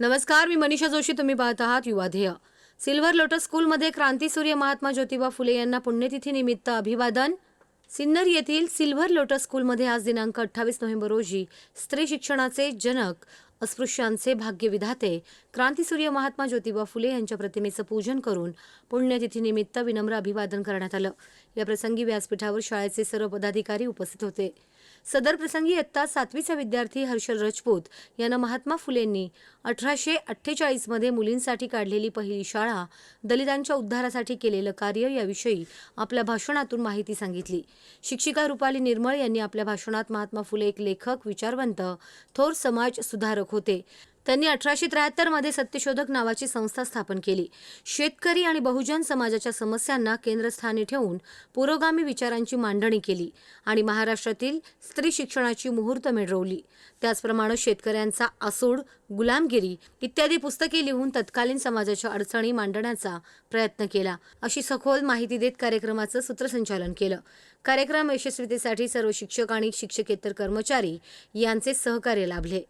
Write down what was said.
नमस्कार मी मनीषा जोशी. तुम्ही पाहत आहात युवाध्येय सिल्व्हर लोटस स्कूलमध्ये क्रांतीसूर्य महात्मा ज्योतिबा फुले यांना पुण्यतिथी निमित्त अभिवादन. सिन्नर येथील सिल्व्हर लोटस स्कूलमध्ये आज दिनांक अठ्ठावीस नोव्हेंबर रोजी स्त्री शिक्षणाचे जनक अस्पृश्यांचे भाग्यविधाते क्रांतीसूर्य महात्मा ज्योतिबा फुले यांच्या प्रतिमेचं पूजन करून पुण्यतिथीनिमित्त विनम्र अभिवादन करण्यात आलं. या प्रसंगी व्यासपीठावर शाळेचे सर्व पदाधिकारी उपस्थित होते. सदर प्रसंगी इयत्ता सातवीचा विद्यार्थी हर्षल राजपूत यांना महात्मा फुलेंनी अठराशे अठ्ठेचाळीसमध्ये मुलींसाठी काढलेली पहिली शाळा दलितांच्या उद्धारासाठी केलेलं कार्य याविषयी आपल्या भाषणातून माहिती सांगितली. शिक्षिका रुपाली निर्मळ यांनी आपल्या भाषणात महात्मा फुले एक लेखक विचारवंत थोर समाज सुधारक होते. त्यांनी अठराशे त्र्याहत्तरमध्ये सत्यशोधक नावाची संस्था स्थापन केली. शेतकरी आणि बहुजन समाजाच्या समस्यांना केंद्रस्थानी ठेवून पुरोगामी विचारांची मांडणी केली आणि महाराष्ट्रातील स्त्री शिक्षणाची मुहूर्त मिळवली. त्याचप्रमाणे शेतकऱ्यांचा आसूड गुलामगिरी इत्यादी पुस्तके लिहून तत्कालीन समाजाच्या अडचणी मांडण्याचा प्रयत्न केला. अशी सखोल माहिती देत कार्यक्रमाचं सूत्रसंचालन केलं. कार्यक्रम यशस्वीतेसाठी सर्व शिक्षक आणि शिक्षकेतर कर्मचारी यांचे सहकार्य लाभले.